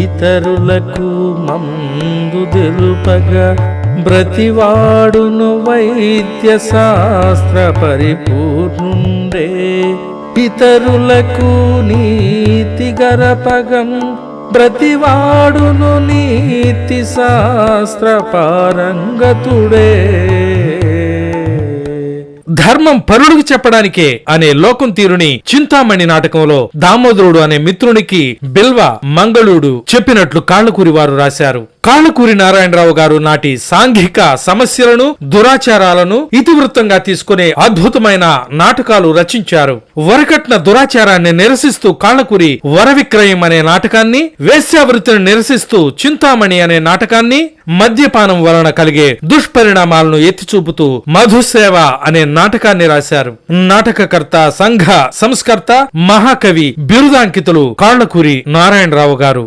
ఇతరులకు మందు తెలుపగా బ్రతివాడును వైద్య శాస్త్ర పరిపూర్ణుండే. ఇతరులకు నీతి గరపగం బ్రతివాడును నీతి శాస్త్ర పారంగతుడే. ధర్మం పరుడికి చెప్పడానికే అనే లోకం తీరుని చింతామణి నాటకంలో దామోదరుడు అనే మిత్రునికి బిల్వ మంగళుడు చెప్పినట్లు కాళ్ళకూరి వారు రాశారు. కాళ్ళకూరి నారాయణరావు గారు నాటి సాంఘిక సమస్యలను దురాచారాలను ఇతివృత్తంగా తీసుకునే అద్భుతమైన నాటకాలు రచించారు. వరకట్న దురాచారాన్ని నిరసిస్తూ కాళ్ళకూరి వరవిక్రయం అనే నాటకాన్ని వేశ్యావృత్తిని నిరసిస్తూ చింతామణి అనే నాటకాన్ని మద్యపానం వలన కలిగే దుష్పరిణామాలను ఎత్తి చూపుతూ మధుసేవ అనే నాటకాన్ని రాశారు. నాటకకర్త సంఘ సంస్కర్త మహాకవి బిరుదాంకితులు కాళ్ళకూరి నారాయణరావు గారు.